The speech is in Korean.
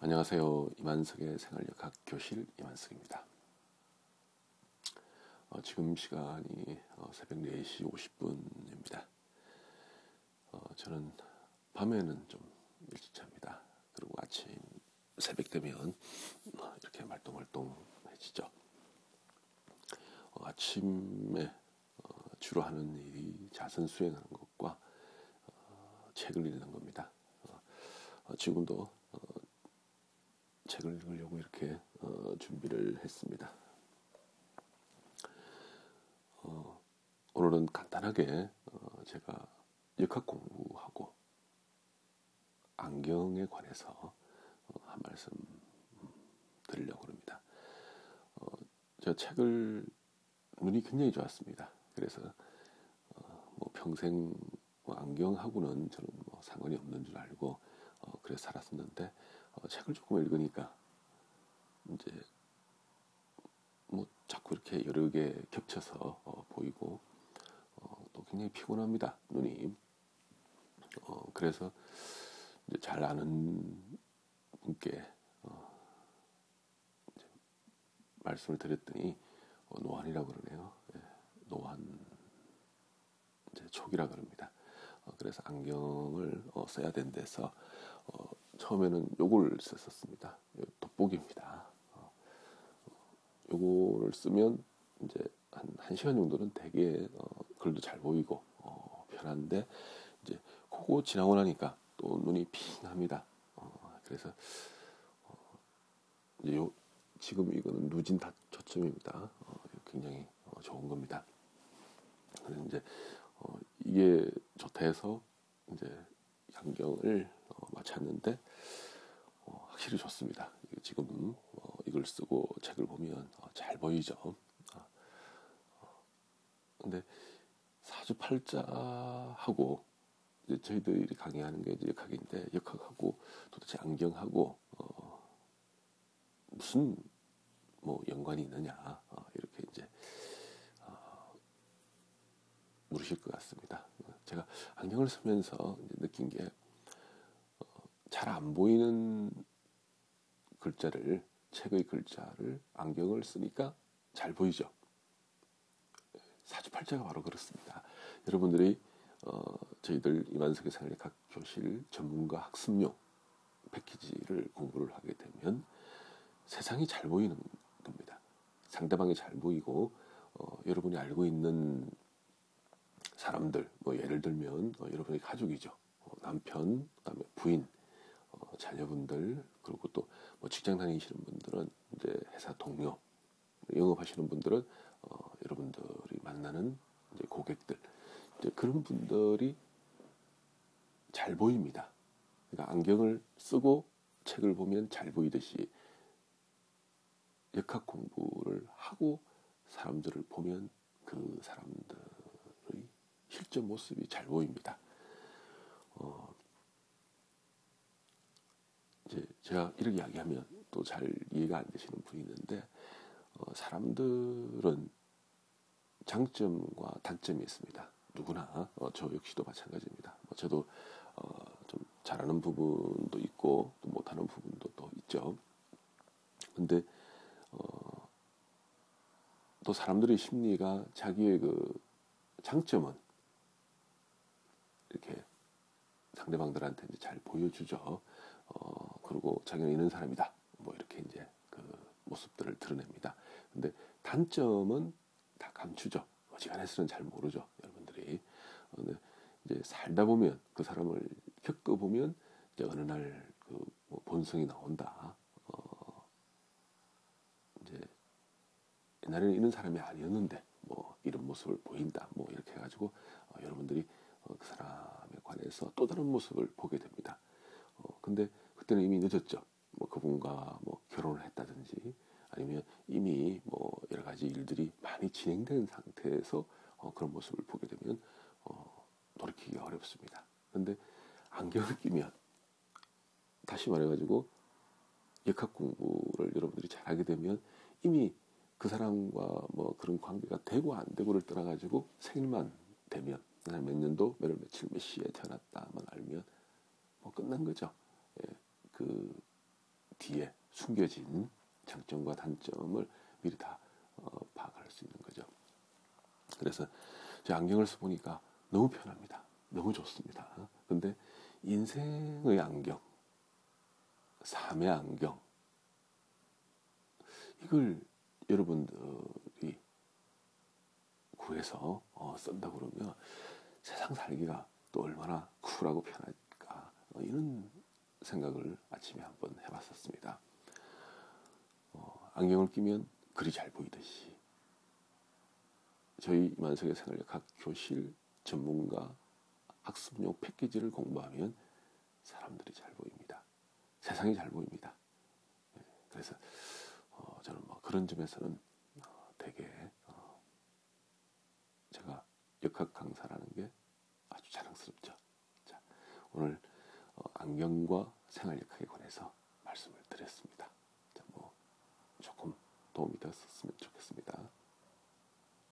안녕하세요. 이만석의 생활역학 교실 이만석입니다. 어, 지금 시간이 어, 새벽 4시 50분입니다. 어, 저는 밤에는 좀 일찍 잡니다. 그리고 아침 새벽 되면 어, 이렇게 말똥말똥해지죠. 어, 아침에 어, 주로 하는 일이 자선 수행하는 것과 책을 읽는 겁니다. 지금도 책을 읽으려고 이렇게 어, 준비를 했습니다. 어, 오늘은 간단하게 어, 제가 역학 공부하고 안경에 관해서 어, 한 말씀 드리려고 합니다. 어, 저 책을 눈이 굉장히 좋았습니다. 그래서 어, 뭐 평생 뭐 안경하고는 저는 뭐 상관이 없는 줄 알고 그래서 살았었는데 어, 책을 조금 읽으니까 이제 뭐 자꾸 이렇게 여러 개 겹쳐서 어, 보이고 어, 또 굉장히 피곤합니다 눈이. 어, 그래서 잘 아는 분께 어, 말씀을 드렸더니 어, 노안이라고 그러네요. 예, 노안 이제 촉이라 그럽니다. 그래서 안경을 써야 된대서 처음에는 요걸 썼었습니다. 돋보기입니다. 어, 요거를 쓰면 이제 한, 한 시간 정도는 되게 어, 글도 잘 보이고 어, 편한데 이제 그거 지나고 나니까 또 눈이 핑합니다. 어, 그래서 어, 이제 요 지금 이거는 누진 다 초점입니다. 어, 굉장히 어, 좋은 겁니다. 그래서 이제 어, 이게 좋다 해서 이제 양경을 어, 마쳤는데 어, 확실히 좋습니다. 지금 어, 이걸 쓰고 책을 보면 어, 잘 보이죠. 아, 어, 근데 사주팔자하고 저희들이 강의하는 게 이제 역학인데 역학하고 도대체 안경하고 어, 무슨 뭐 연관이 있느냐 어, 이렇게 이제 어, 물으실 것 같습니다. 제가 안경을 쓰면서 느낀 게 잘 안 보이는 글자를 책의 글자를 안경을 쓰니까 잘 보이죠. 사주팔자가 바로 그렇습니다. 여러분들이 어, 저희들 이만석의 생활학 교실 전문가 학습용 패키지를 공부를 하게 되면 세상이 잘 보이는 겁니다. 상대방이 잘 보이고 어, 여러분이 알고 있는 사람들 뭐 예를 들면 어, 여러분의 가족이죠. 어, 남편, 그다음에 부인, 어, 자녀분들 그리고 또 뭐 직장 다니시는 분들은 이제 회사 동료 영업하시는 분들은 어, 여러분들이 만나는 이제 고객들 이제 그런 분들이 잘 보입니다. 그러니까 안경을 쓰고 책을 보면 잘 보이듯이 역학 공부를 하고 사람들을 보면 그 사람들의 실제 모습이 잘 보입니다. 어, 이 제 제가 이렇게 이야기하면 또 잘 이해가 안 되시는 분이 있는데 어, 사람들은 장점과 단점이 있습니다. 누구나 어, 저 역시도 마찬가지입니다. 뭐 저도 어, 좀 잘하는 부분도 있고 또 못하는 부분도 또 있죠. 근데 어, 또 사람들의 심리가 자기의 그 장점은 이렇게 상대방들한테 이제 잘 보여주죠. 어, 그리고 자기는 이런 사람이다. 뭐 이렇게 이제 그 모습들을 드러냅니다. 근데 단점은 다 감추죠. 어지간해서는 잘 모르죠. 여러분들이. 어, 근데 이제 살다 보면 그 사람을 겪어 보면 이제 어느 날 그 뭐 본성이 나온다. 어, 옛날에는 이런 사람이 아니었는데 뭐 이런 모습을 보인다. 뭐 이렇게 해가지고 어, 여러분들이 어, 그 사람에 관해서 또 다른 모습을 보게 됩니다. 어, 근데 그때는 이미 늦었죠. 뭐 그분과 뭐 결혼을 했다든지 아니면 이미 뭐 여러 가지 일들이 많이 진행된 상태에서 어, 그런 모습을 보게 되면 어, 돌이키기가 어렵습니다. 근데 안경을 끼면 다시 말해가지고 역학 공부를 여러분들이 잘하게 되면 이미 그 사람과 뭐 그런 관계가 되고 안 되고를 떠나 가지고 생일만 되면 몇 년도 몇 월 며칠 몇 시에 태어났다만 알면 뭐 끝난 거죠. 뒤에 숨겨진 장점과 단점을 미리 다 어, 파악할 수 있는 거죠. 그래서 제 안경을 써보니까 너무 편합니다. 너무 좋습니다. 근데 인생의 안경, 삶의 안경, 이걸 여러분들이 구해서 어, 쓴다 그러면 세상 살기가 또 얼마나 쿨하고 편할까 어, 이런 생각을 아침에 한번 해봤었습니다. 어, 안경을 끼면 글이 잘 보이듯이 저희 만성의 생활력 각 교실 전문가 학습용 패키지를 공부하면 사람들이 잘 보입니다. 세상이 잘 보입니다. 네, 그래서 어, 저는 뭐 그런 점에서는 어, 되게 어, 제가 역학 강사라는 게 아주 자랑스럽죠. 자, 오늘 어, 안경과 생활역학에 관해서 말씀을 드렸습니다. 자, 뭐 조금 도움이 되었으면 좋겠습니다.